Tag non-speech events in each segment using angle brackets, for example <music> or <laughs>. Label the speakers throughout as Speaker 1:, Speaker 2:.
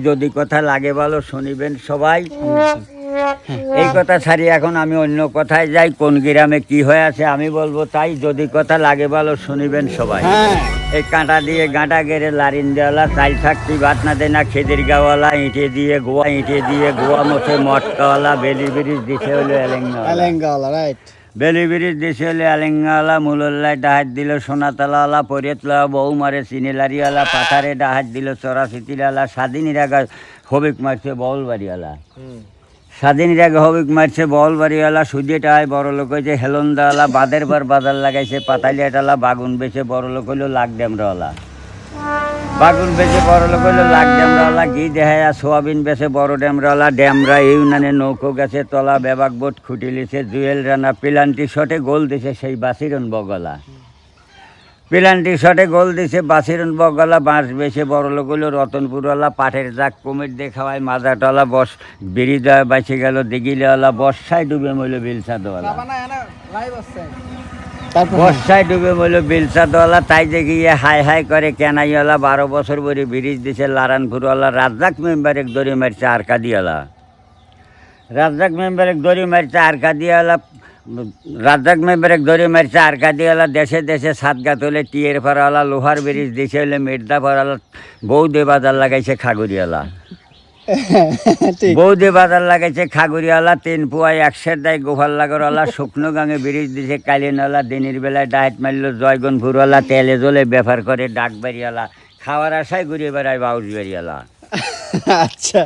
Speaker 1: যদি কথা লাগে ভালো শুনিবেন সবাই। এই কথা ছাড়ি এখন আমি অন্য কথায় যাই কোন গ্রামে কি হয়ে আছে আমি বলব তাই। যদি কথা লাগে ভালো শুনিবেন সবাই।
Speaker 2: হ্যাঁ।
Speaker 1: এই কাঁটা দিয়ে গাঁটা গেড়ে লারিন দেওয়ালা চাল থাকতি ভাত না দেয় না খেদের গাওয়ালা ইঁটে দিয়ে গোয়া ইঁটে দিয়ে গোয়া মশে মটকাওয়ালা বেলি ব্রিজ দিছে হলো এলেঙ্গা
Speaker 2: এলেঙ্গাওয়ালা রাইট
Speaker 1: বেলি ব্রিজ দিছে হলো এলেঙ্গাওয়ালা মুলল্লায় ডাহাত দিল সোনাতলাওয়ালা পরিয়তলা বউ মারে চিনিলারিওয়ালা পাথারে ডাহাত দিল চরাচিতিলালা স্বাধীনিরা গা হবিক মারছে বল বাড়িওয়ালা স্বাধীনিরা হবিক মারছে বউলবাড়িওয়ালা সুদিয়েটায় বড় লোক হয়েছে হেলন্দাওয়ালা বাদের বার বাজার লাগাইছে পাতালিয়াটালা বাগুন বেছে বড় লোক হইল লাখ ডেমরাওয়ালা বাগুন বেচে বড় লোক হইল, লাখ ডেমরাওয়ালা, ঘি দেহায়া সোয়াবিন বেচে বড় ডেমরাওয়ালা, ডেমরা, ইউনানে নৌকো গেছে, তলা, বেবাক, বোট খুটিলিছে জুয়েল রানা, পিলান্টি শটে গোল দিছে সেই বাসিরন বগলা। পিলান্টি শটে গোল দিছে বাসিরন বগলা, বাঁশ বেছে বড় লোক হইল, রতনপুরওয়ালা, পাটের জাক, কুমির দেখাওয়ায় মাজাটলা বস বিড়ি দেওয়া বাঁচে গেল, দিঘিলেওয়ালা, বর্ষায় ডুবে মইল বিলসাদওয়ালা। বর্ষায় ডুবে বলল বিলসাদওয়ালা তাই দেখিয়ে হাই হাই করে কেনাইওয়ালা, বারো বছর বরে ব্রিজ দিছে লারানপুরওয়ালা, রাজ্জাক মেম্বার দড়ি মারছে আরকা দিয়ালা রাজ্জাক মেম্বার দড়ি মারছে আরকা দিয়ালা রাজ্জাক মেম্বার দড়ি মারছে আরকা দিয়ালা দেশে দেশে সাতগা তোলে টিয়ের ফরাওয়ালা লোহার ব্রিজ দিছে হলে মির্দা ফরাওয়ালা বৌদে বাজার লাগাইছে খাগুরিয়ালা
Speaker 2: ঠিক
Speaker 1: বৌদি বাজার লাগাইছে খাগুড়িওয়ালা তিন পুয়াই একশের দায় গোপাল লাগরওয়ালা শুকনো গাঙে ব্রিজ দিছে কালিনওয়ালা দিনের বেলায় ডায়েট মারল জয়গন ভুরওয়ালা তেলে জলে ব্যাপার করে ডাক বাড়িওয়ালা খাওয়ার আশায় ঘুরিয়ে বেড়ায় বাউজ বাড়িওয়ালা
Speaker 2: আচ্ছা।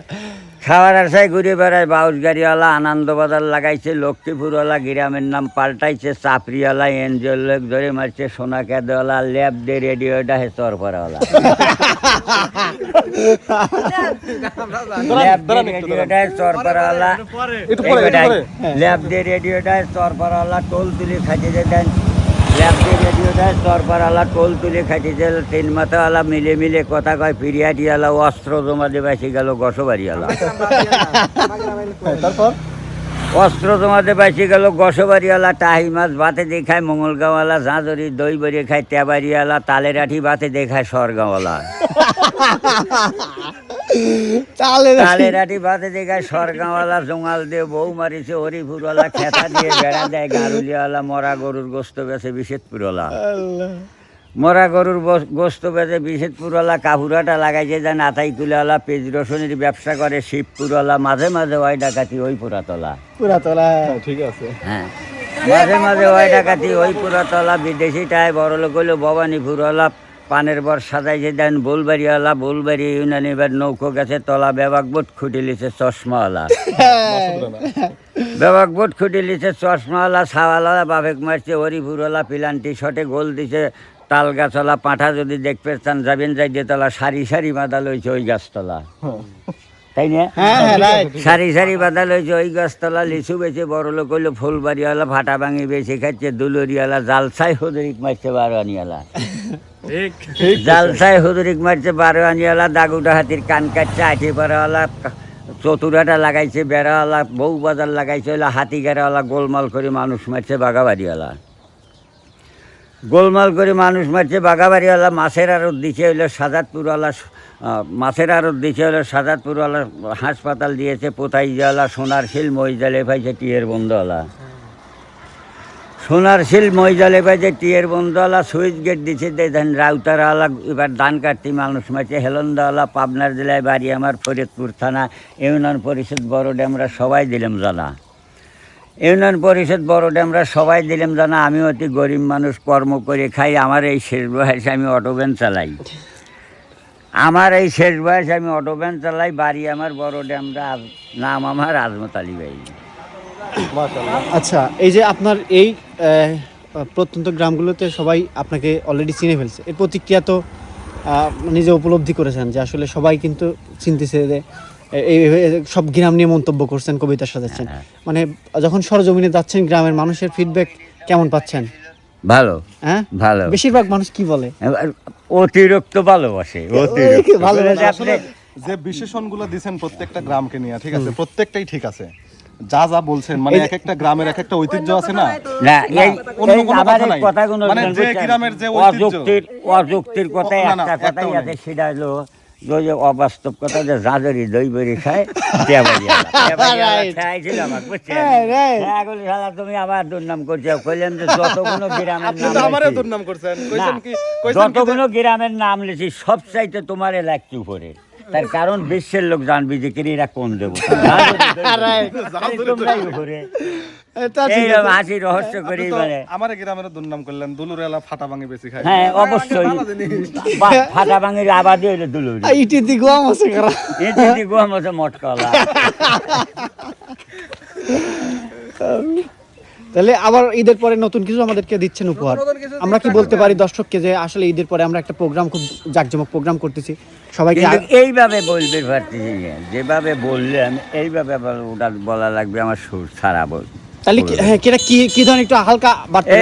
Speaker 1: খাওয়ার আশায় ঘুরে বেড়ায় বাউস গাড়িওয়ালা আনন্দবাজার লাগাইছে লক্ষ্মীপুরওয়ালা গ্রামের নাম পাল্টাইছে চাপড়িওয়ালা এনজিওর লোক ধরে মারছে সোনা কেদওয়ালা ল্যাব দে রেডিওটা হে চরপাড়াওয়ালা ল্যাব দিয়ে রেডিওটায় চরপাড়াওয়ালা টোল তুলে খাটিয়ে দেন দিয়ে চরপাড়াওয়ালা টোল তুলে খাটিয়ে দিল তিন মাথাওয়ালা মিলে মিলে কথা কয় ফিরিয়াটিওয়ালা অস্ত্র জমা দিয়ে বেসে গেল গসবাড়িওয়ালা
Speaker 2: তারপর?
Speaker 1: অস্ত্র জমাতে বেসে গেল গসবাড়িওয়ালা টাহি মাছ ভাতে দেখায় মঙ্গলগাঁওয়ালা ঝাঁঝরি দই বড়ি খায় তেবাড়িওয়ালা তালের আঠি ভাতে দেখায় সরগাঁওয়ালা <laughs> তালের সরগাঁওয়ালা জঙ্গাল দিয়ে বউ মারিছে হরিপুরওয়ালা খেতা দিয়ে বেড়া দেয় গারুলিওয়ালা মরা গরুর গোস্ত বেছে বিশেষপুরওয়ালা মরা গরুর গোস্ত বিশেষপুরওয়ালা কাপুরাটা লাগাইছে যা নাতাই তুলেওয়ালা পেঁজ রসুনের ব্যবসা করে শিবপুরওয়ালা মাঝে মাঝে ওই ডাকাতি ওই পুরাতলা।
Speaker 2: পুরাতলা।
Speaker 3: ঠিক আছে।
Speaker 1: হ্যাঁ মাঝে মাঝে ওই ডাকাতি ওই পুরাতলা বিদেশিটায় বড় লোক হইল ভবানীপুরওয়ালা পানের বর সাজাইছে দেন বোলবাড়িওয়ালা বোলবাড়ি ইউনানি এবার নৌকো গেছে, তলা বেবাক বোট খুঁটিলিছে চশমাওয়ালা। বেবাক বোট খুঁটি লিছে চশমাওয়ালা সাওয়ালা বাবেক মারছে হরিপুরওয়ালা পিলান্টি শটে গোল দিছে, তাল গাছওয়ালা, পাঁঠা যদি দেখতে চান, যাবেন যাই দিয়ে তলা সারি সারি বাঁধা লইছে ওই গাছতলা। তাই না?
Speaker 2: হ্যাঁ হ্যাঁ
Speaker 1: সারি সারি বাঁধা লইছে ওই গাছতলা লিচু বেছে বড় লোক হইল ফুলবাড়িওয়ালা ভাটা ভাঙি বেছে খাচ্ছে দুলরিওয়ালা জালসাই হুদরিক মারছে বারোয়ানিওয়ালা। জালসাই হুদরিক মারছে বারোয়ানিওয়ালা দাগুটা হাতির কান কাটছে আঠি পাড়াওয়ালা চতুরাটা লাগাইছে বেড়াওয়ালা বউ বাজার লাগাইছে হইল হাতি গেড়াওয়ালা গোলমাল করে মানুষ মারছে বাগাবাড়িওয়ালা গোলমাল করে মানুষ মারছে বাগাবাড়িওয়ালা মাছের আড়ত দিছে হইল সাজাদপুরওয়ালা মাছের আড়ত দিছে হইল সাজাদপুরওয়ালা হাসপাতাল দিয়েছে পোতাই জালা সোনার শিল মইজালে পাইছে টিয়ের বন্ধওয়ালা সোনার শিল মইজালে পাইছে টিয়ের বন্ধওয়ালা সুইচ গেট দিছে দেখেন রাউতারওয়ালা, এবার ধান কাটতি মানুষ মারছে, হেলন্দাওয়ালা, পাবনার জেলায় বাড়ি আমার ফরিদপুর থানা, ইউনিয়ন পরিষদ, বড় ড্যামরা সবাই দিলাম জানা ইউনিয়ন পরিষদ বড় ড্যামরা সবাই দিলাম জানা আমি অতি গরিব মানুষ, কর্ম করে খাই, আমার এই শেষ বয়সে আমি অটো ভ্যান চালাই। আমার এই শেষ বয়সে আমি অটো ভ্যান চালাই, বাড়ি আমার বড় ড্যামরা নাম আমার আজমত আলী ভাই।
Speaker 2: আচ্ছা এই যে আপনার এই প্রত্যন্ত গ্রামগুলোতে সবাই আপনাকে অলরেডি চিনে ফেলছে। এর প্রতিক্রিয়া তো নিজে উপলব্ধি করেছেন যে আসলে সবাই কিন্তু চিনতেছে যে এই সব গ্রাম নিয়ে মন্তব্য করছেন কবিতা সাজাচ্ছেন।
Speaker 1: হ্যাঁ।
Speaker 2: মানে যখন সরজমিনে যাচ্ছেন গ্রামের মানুষের ফিডব্যাক কেমন পাচ্ছেন?
Speaker 1: ভালো।
Speaker 2: হ্যাঁ?
Speaker 1: ভালো।
Speaker 2: বেশিরভাগ মানুষ কি বলে?
Speaker 1: অতিরিক্ত ভালোবাসে অতিরিক্ত।
Speaker 2: ভালোবাসে।
Speaker 1: আপনি
Speaker 3: যে বিশেষণগুলো দিছেন প্রত্যেকটা গ্রামকে নিয়ে ঠিক আছে? প্রত্যেকটাই ঠিক আছে। যা যা বলছেন মানে এক একটা গ্রামের এক একটা ঐতিহ্য আছে না?
Speaker 1: না এই
Speaker 3: অন্য কোনো কথা নাই।
Speaker 1: কথাগুলো
Speaker 3: মানে যে গ্রামের যে ঐতিহ্য।
Speaker 1: অযুক্তির
Speaker 3: না,
Speaker 1: একটা কথাই আছে সেটা হলো যে অবাস্তব কথা যে জাজরি দই বেরি খায় তুমি আবার দুর্নাম করছ কইলেন যে যতগুলো গ্রামের
Speaker 3: দুর্নাম করছেন
Speaker 1: যতগুলো গ্রামের নাম লিছি সব চাইতে তোমার লাগছে উপরে তার কারণ বিশ্বের লোক জানবি যে কিনে এরা কোন দেবো। <laughs> হাসি রহস্য করি মানে।
Speaker 3: আমার গ্রামের দুর্নাম করলেন দুলুর এলা ফাটা ভাঙি বেশি খায়।
Speaker 1: হ্যাঁ অবশ্যই। ফাটা ভাঙের আবাদি হইল দুলুরি।
Speaker 2: ইটি দি আছে করা
Speaker 1: এদিকে গোয়া মতো মটকলা। <laughs> <laughs>
Speaker 2: তাহলে আবার ঈদের পরে নতুন কিছু আমাদেরকে দিচ্ছেন উপহার। আমরা কি বলতে পারি দর্শককে যে আসলে ঈদের পরে আমরা একটা প্রোগ্রাম খুব জাঁকজমক প্রোগ্রাম করতেছি। সবাইকে
Speaker 1: এইভাবে বলবে পারতেছি যেভাবে বললেন এইভাবে আবার ওটা বলা লাগবে আমার সুর ছাড়া বল
Speaker 2: তাহলে কি- হ্যাঁ কি কি ধরনের একটু হালকা বার্তা